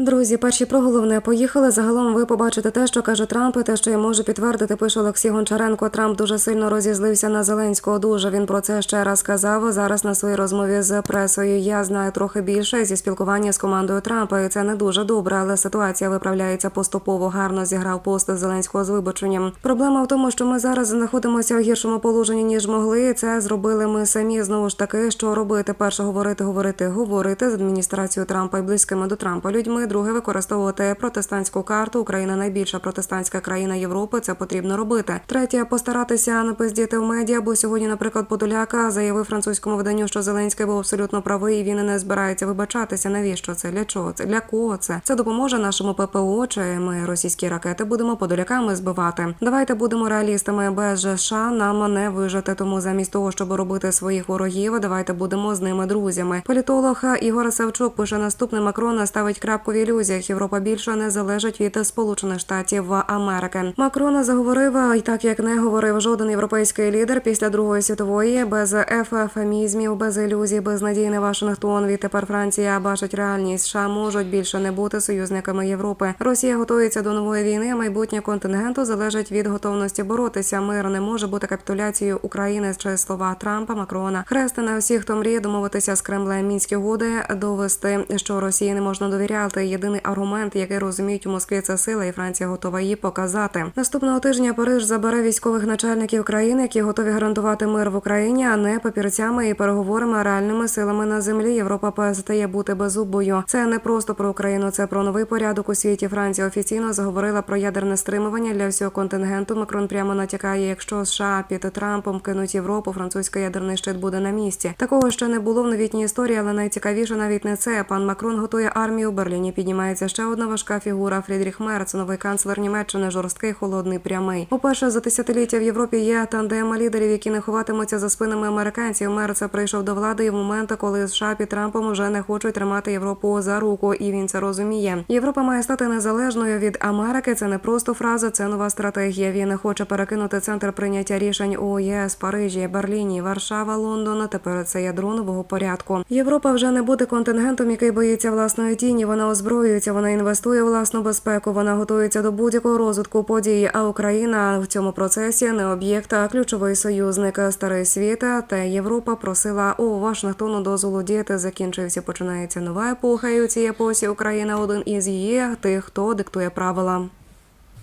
Друзі, перші про головне поїхали. Загалом ви побачите те, що каже Трамп, і те, що я можу підтвердити, пише Олексій Гончаренко. Трамп дуже сильно розізлився на Зеленського. Дуже він про це ще раз сказав. Зараз на своїй розмові з пресою. Я знаю трохи більше зі спілкування з командою Трампа. І це не дуже добре, але ситуація виправляється поступово. Гарно зіграв пост Зеленського з вибаченням. Проблема в тому, що ми зараз знаходимося в гіршому положенні ніж могли. Це зробили ми самі. Знову ж таки, що робити? Перше говорити, говорити, говорити з адміністрацією Трампа і близькими до Трампа людьми. Друге, використовувати протестантську карту. Україна найбільша протестантська країна Європи. Це потрібно робити. Третє, постаратися не пиздіти в медіа. Бо сьогодні, наприклад, Подоляка заявив французькому виданню, що Зеленський був абсолютно правий. і Він не збирається вибачатися. Навіщо це? Для чого це? Для кого це? Це допоможе нашому ППО. Чи ми російські ракети будемо подоляками збивати? Давайте будемо реалістами. Без США нам не вижити. Тому замість того, щоб робити своїх ворогів, давайте будемо з ними друзями. Політолог Ігор Савчук пише наступне Макрона ставить крапку в ілюзіях. Європа більше не залежить від Сполучених Штатів Америки. Макрон заговорив і так, як не говорив жоден європейський лідер після Другої світової, без ефемізмів, без ілюзій, без надій на Вашингтон. Відтепер Франція бачить реальність. США можуть більше не бути союзниками Європи. Росія готується до нової війни. Майбутнє контингенту залежить від готовності боротися. Мир не може бути капітуляцією України чи слова Трампа, Макрона. Хрести на всіх, хто мріє домовитися з Кремлем мінські угоди, довести, що Росії не можна довіряти. Єдиний аргумент, який розуміють у Москві, це сила, і Франція готова її показати. Наступного тижня Париж забере військових начальників країн, які готові гарантувати мир в Україні, а не папірцями і переговорами реальними силами на землі. Європа перестає бути беззубою. Це не просто про Україну, це про новий порядок у світі. Франція офіційно заговорила про ядерне стримування для всього контингенту. Макрон прямо натякає, якщо США під Трампом кинуть Європу, французький ядерний щит буде на місці. Такого ще не було в новітній історії, але найцікавіше навіть не це. Пан Макрон готує армію в Берліні. Піднімається ще одна важка фігура. Фрідріх Мерц, новий канцлер Німеччини, жорсткий, холодний, прямий. Уперше за десятиліття в Європі є тандема лідерів, які не ховатимуться за спинами американців. Мерц прийшов до влади і в момент, коли США під Трампом вже не хочуть тримати Європу за руку, і він це розуміє. Європа має стати незалежною від Америки. Це не просто фраза, це нова стратегія. Він хоче перекинути центр прийняття рішень у ЄС, Парижі, Берліні, Варшава, Лондон. Тепер це ядро нового порядку. Європа вже не буде контингентом, який боїться власної тіні. Вона озброюється, вона інвестує у власну безпеку. Вона готується до будь-якого розвитку подій. А Україна в цьому процесі не об'єкт, а ключовий союзник. Старий світ та Європа просила у Вашингтону дозволу діяти. Закінчується, починається нова епоха. І у цій епосі Україна один із її тих, хто диктує правила.